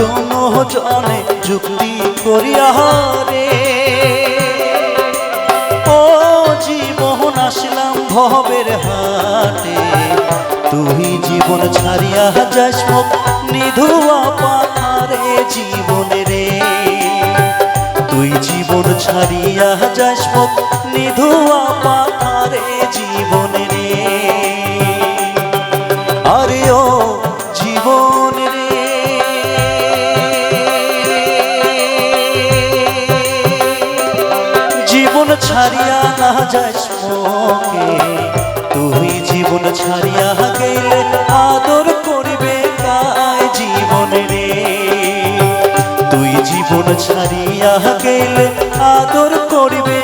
দোনো জনে যুক্তি করিয়া রে ও জীবন আসলাম ভবের হাটে। তুই জীবন ছাড়িয়া যাস মুখ নিধুয়া পাথারে জীবন রে। তুই জীবন ছাড়িয়া যাস মুখ নিধুয়া পাথারে জীবন ছাড়িয়া না যাস মোকে তুই জীবন ছাড়িয়া গেলে আদর করিবে কাই জীবন রে। তুই জীবন ছাড়িয়া গেলে আদর করিবে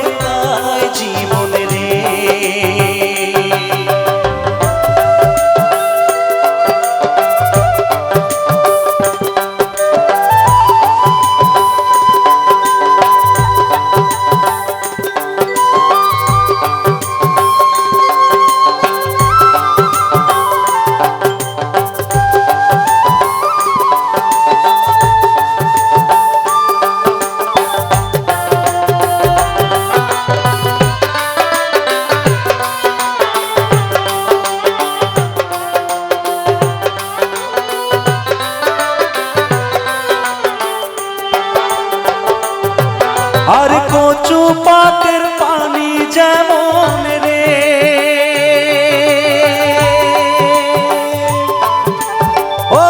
কচু পাতের পানি যেমন রে। ও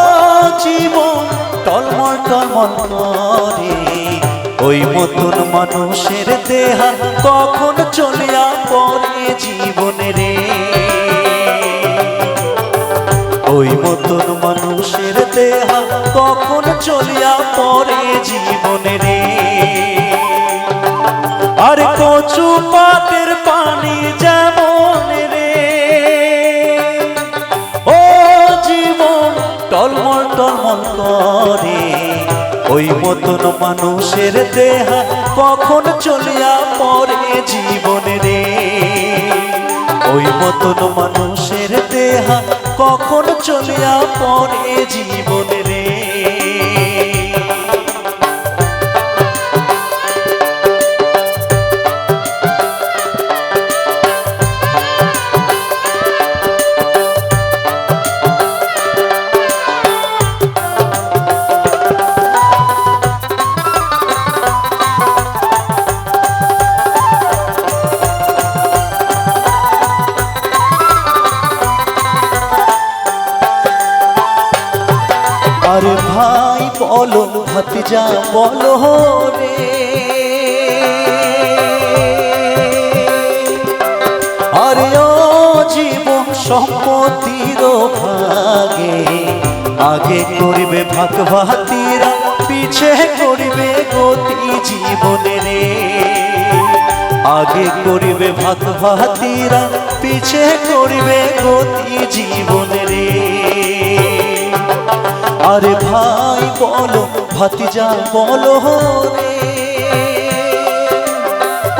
জীবন টলমল টলমল করে, ওই মতন মানুষের দেহা কখন চলিয়া পড়ে জীবন রে? ওই মতন মানুষের দেহা কখন চলিয়া পড়ে জীবনে ওই মতন মানুষের দেহা কখন চলিয়া পরে জীবন রে? ওই মতন মানুষের দেহা কখন চলিয়া পরে জীবন ভাতিজা, বলো রে। আরে জীবন সম্পত্তির ভাগে, আগে করিবে ভাগ ভাতিরা, পিছে করিবে গতি জীবনে রে। আগে করিবে ভাগ ভাতিরা, পিছে করিবে গতি জীবনে রে। আরে ভাই বলো, ভাতিজা বলো রে।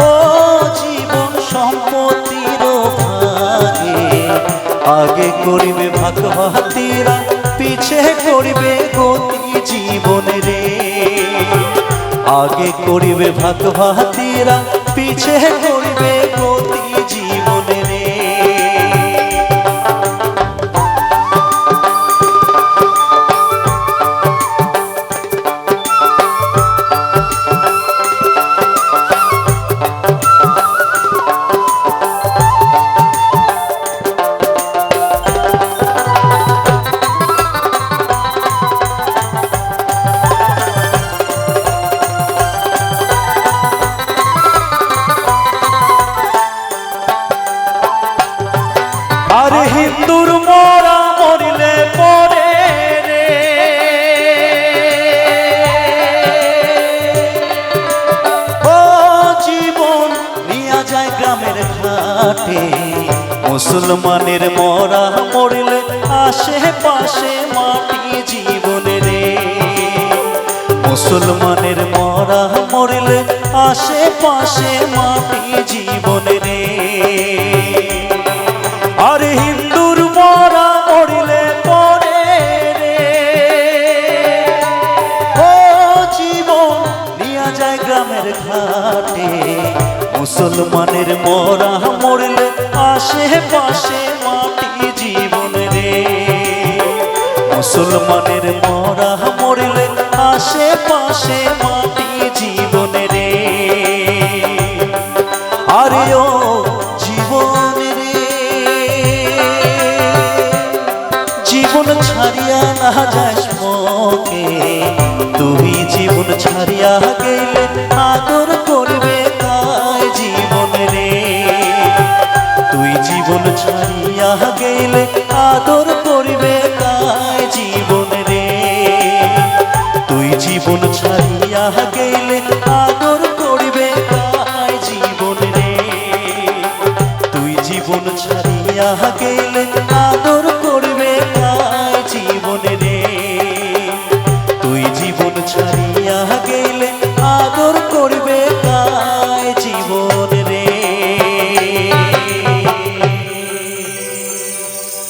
ও জীবন সম্পত্তির ভাগে, আগে করিবে ভাগ ভাতিরা, পিছে করিবে গতি জীবন রে। আগে করিবে ভাগ ভাতিরা, পিছে করিবে গতি মুসলমানের মরা মরিলে আশেপাশে মাটি জীবন রে। মুসলমানের মরা মরলে আশেপাশে মাটি জীবন রে। আর হিন্দুর মরা মরলে পরে রে। ও যায় গ্রামের ঘাটে। মুসলমানের মরা মরলে আশেপাশে মাটি জীবন রে। মুসলমানের মরা মরলে আশেপাশে মাটি জীবন রে। আরে ও জীবন রে। জীবন ছাড়িয়া না যাস মোকে তুমি জীবন ছাড়িয়া গেলে আদর ছাড়িয়া গেলে আদর করবে তাই জীবন রে। তুই জীবন ছাড়িয়া গেলে